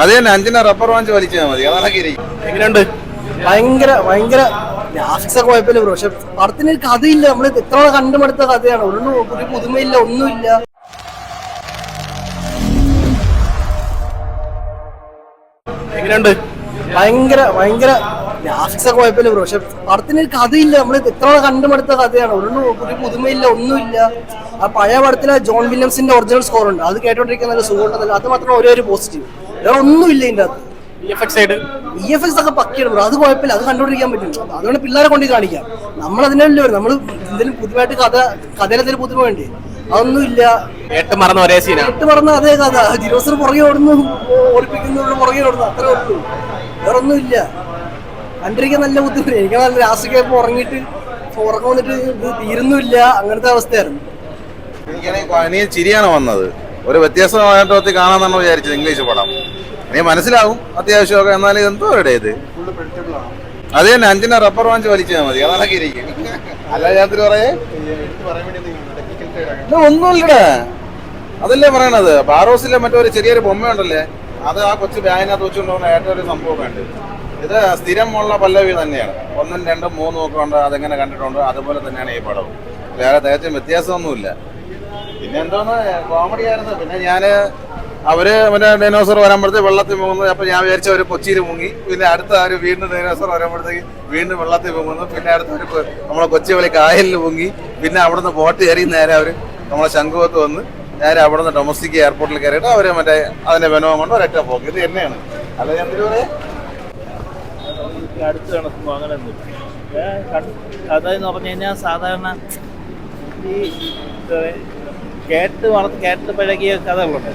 അത് തന്നെ അഞ്ചിനെ റബ്ബർ വാങ്ങിച്ച് വലിച്ചാൽ മതി. അതാണ് എങ്ങനെയുണ്ട്? ഭയങ്കര ഭയങ്കര ഗ്രാഫിക്സ് ഒക്കെ കുഴപ്പമില്ല ബ്രോ പക്ഷെ പടത്തിന് കഥയില്ല. നമ്മൾ എത്ര കണ്ടുമടുത്ത കഥയാണ്. ഒന്നും ഒരു പുതുമയില്ല ഒന്നുമില്ല. എങ്ങനെയുണ്ട്? ഭയങ്കര ഭയങ്കര ഗ്രാഫിക്സ് ഒക്കെ കുഴപ്പമില്ല ബ്രോ പക്ഷെ പടത്തിന് കഥയില്ല. നമ്മൾ എത്ര കണ്ടുമടുത്ത കഥയാണ്. ഒന്നും ഒരു പുതുമയില്ല ഒന്നുമില്ല. ആ പഴയ പടത്തിലെ ജോൺ വില്യംസിന്റെ ഒറിജിനൽ സ്കോർ ഉണ്ട്. അത് കേട്ടോണ്ടിരിക്കുന്ന സുഖം സുഖമുണ്ടെന്നല്ല. അത് മാത്രം ഒരേ ഒരു പോസിറ്റീവ് വേറെ ഒന്നുമില്ല ഇതിന്റെ അകത്ത്. ഇ എഫ് എക്സ് ഒക്കെ പക്കിയാണ് ബ്രോ അത് കുഴപ്പമില്ല. അത് കണ്ടുപിടിക്കാൻ പറ്റും. അതുകൊണ്ട് പിള്ളേരെ കൊണ്ട് കാണിക്കാം. നമ്മൾ അതിനല്ലേ വരും നമ്മൾ എന്തെങ്കിലും പുതുതായിട്ട് കഥ കഥയിൽ എന്തെങ്കിലും പുതുമ വേണ്ടി? അതൊന്നും ഇല്ല എട്ട് മറന്ന ഒരേ സീന എട്ട് മറന്ന അതേ കഥ. ജിരോസർ പുറകെ ഓടുന്നു. ഓടിപ്പിക്കുന്നു പുറകെ ഓടുന്നു. അത്രേ ഉള്ളൂ. വേറെ ഒന്നും ഇല്ല കണ്ടിരിക്കാൻ നല്ല ബുദ്ധിമുട്ട്. എനിക്ക് നല്ല രാഷ്ട്രീയ ഉറങ്ങിയിട്ട് ഉറക്കം വന്നിട്ട് ഇത് തീരുന്നില്ല അങ്ങനത്തെ അവസ്ഥയായിരുന്നു. എനിക്കാണെങ്കിൽ ചിരിയാണ് വന്നത്. ഒരു വ്യത്യസ്തമായിട്ട് കാണാമെന്നാണ് വിചാരിച്ചത്. ഇംഗ്ലീഷ് പടം. നീ മനസ്സിലാവും അത്യാവശ്യമൊക്കെ. എന്നാലും എന്തോ ഇവിടെ ഇത്. അത് തന്നെ അഞ്ചിനെ റബ്ബർ വാങ്ങിച്ച് വലിച്ചാൽ മതി. അതാണ് ഇരിക്കും. അല്ല പറയേ. ഒന്നുമില്ലടാ. അതല്ലേ പറയണത്? ബാറോസിലെ മറ്റൊരു ചെറിയൊരു ബൊമ്മയുണ്ടല്ലേ അത് ആ കൊച്ചു ബാഗിനകത്ത് വെച്ചുകൊണ്ടുപോകുന്ന ഏറ്റവും ഒരു സംഭവം വേണ്ട ഇത് സ്ഥിരമുള്ള പല്ലവി തന്നെയാണ്. ഒന്നും രണ്ടും മൂന്നും ഒക്കെ ഉണ്ട്. അതെങ്ങനെ കണ്ടിട്ടുണ്ട്? അതുപോലെ തന്നെയാണ് ഈ പടവും. വേറെ തികച്ചും വ്യത്യാസമൊന്നുമില്ല. പിന്നെ എന്തോന്ന് കോമഡി ആയിരുന്നു. പിന്നെ ഞാൻ അവർ മറ്റേ ഡൈനോസർ വരുമ്പോഴത്തേക്ക് വെള്ളത്തിൽ മുങ്ങുന്നു. അപ്പൊ ഞാൻ വിചാരിച്ച ഒരു കൊച്ചിയിൽ മുങ്ങി. പിന്നെ അടുത്ത ആര് വീണ്ടും ഡൈനോസർ വരുമ്പോഴത്തേക്ക് വീണ്ടും വെള്ളത്തിൽ മുങ്ങുന്നു. പിന്നെ അടുത്ത ഒരു നമ്മളെ കൊച്ചി വളി കായലിൽ മുങ്ങി. പിന്നെ അവിടുന്ന് ബോട്ട് കയറി നേരെ അവർ നമ്മളെ ശംഖുവത്ത് വന്ന് നേരെ അവിടുന്ന് ഡൊമസ്റ്റിക് എയർപോർട്ടിൽ കയറിയിട്ട് അവർ മറ്റേ അതിന്റെ വിനോദം കൊണ്ട് ഒരൊറ്റ പോക്ക് ഇത് തന്നെയാണ്. അല്ല ഞാൻ എന്തിനു പറയാ? അടുത്ത് എന്ന് പറഞ്ഞു കഴിഞ്ഞാൽ സാധാരണ ഈ കേട്ട് വളർത്ത് കേട്ട് പഴകിയ കഥകളുണ്ട്.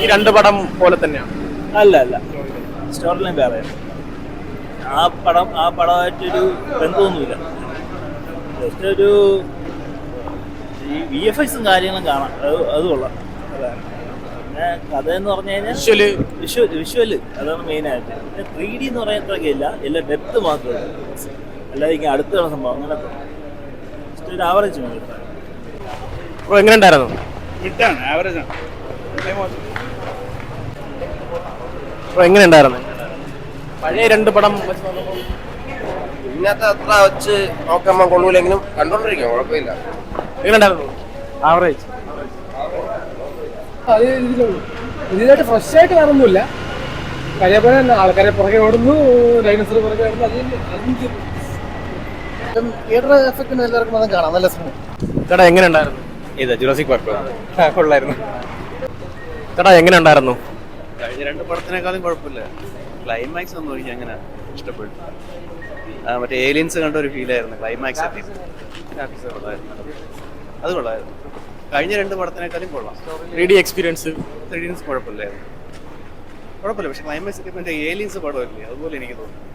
ഈ രണ്ട് പടം പോലെ തന്നെയാണ് അല്ല അല്ല. സ്റ്റോറി ലൈൻ വേറെ. ആ പടം ആ പടമായിട്ടൊരു ബന്ധമൊന്നുമില്ല. ജസ്റ്റ് ഒരു വി എഫ് എക്സും കാര്യങ്ങളും കാണാം. അത് അത് കൊള്ളാം. അതാണ്. പിന്നെ കഥ എന്ന് പറഞ്ഞു കഴിഞ്ഞാൽ വിഷ്വൽ വിഷ്വൽ വിഷ്വൽ അതാണ് മെയിനായിട്ട് പിന്നെ ത്രീ ഡി എന്ന് എല്ലാം ഡെപ്ത് മാത്രമേ അല്ലാതെ ഇങ്ങനെ അടുത്താണ് സംഭവം അങ്ങനത്തെ. ജസ്റ്റ് ഒരു ആവറേജ് മതി എങ്ങനെ ഉണ്ടായിരുന്നു? വിട്ടാണ് ആവറേജ് ആണ്. എങ്ങനെ ഉണ്ടായിരുന്നു? പഴയ രണ്ട് പടം ഇന്നത്തെ അത്ര വെച്ച് നോക്കാൻ കൊള്ളൂലെങ്കിലും കണ്ടോണ്ടിരിക്കാം കുഴപ്പമില്ല. എങ്ങനെ ഉണ്ടായിരുന്നു? ആവറേജ് അത് ഇതിലായിട്ട് ഫ്രഷ് ആയിട്ട് വേറൊന്നുമില്ല പഴയ പോലെ തന്നെ ആൾക്കാരെ പുറകെ ഓടുന്നു ഡൈനോസർ പുറകെ ഓടുന്നു അതിന് തിയേറ്റർ എഫക്റ്റ് എല്ലാവർക്കും അതും കാണാം നല്ല സിനിമ. ചേട്ടാ എങ്ങനെ ഉണ്ടായിരുന്നു? ഇത് ജുറാസിക് പാർക്ക് കൊള്ളായിരുന്നു. ചേട്ടാ എങ്ങനെ ഉണ്ടായിരുന്നു? കഴിഞ്ഞ രണ്ട് പടത്തിനേക്കാളും കുഴപ്പമില്ല. ക്ലൈമാക്സ് ഒന്നും എനിക്ക് അങ്ങനെ ഇഷ്ടപ്പെട്ടു ആ, മറ്റേ ഏലിയൻസ് കണ്ട ഒരു ഫീൽ ആയിരുന്നു. ക്ലൈമാക്സ് അത് കൊള്ളായിരുന്നു. കഴിഞ്ഞ രണ്ട് പടത്തിനേക്കാളും കൊള്ളാം. ത്രീ ഡി എക്സ്പീരിയൻസ് ഏലിയൻസ് കുഴപ്പമില്ലായിരുന്നു. കുഴപ്പമില്ല. പക്ഷെ ക്ലൈമാക്സ് മറ്റേ ഏലിയൻസ് പടമല്ലേ? അതുപോലെ എനിക്ക് തോന്നുന്നു.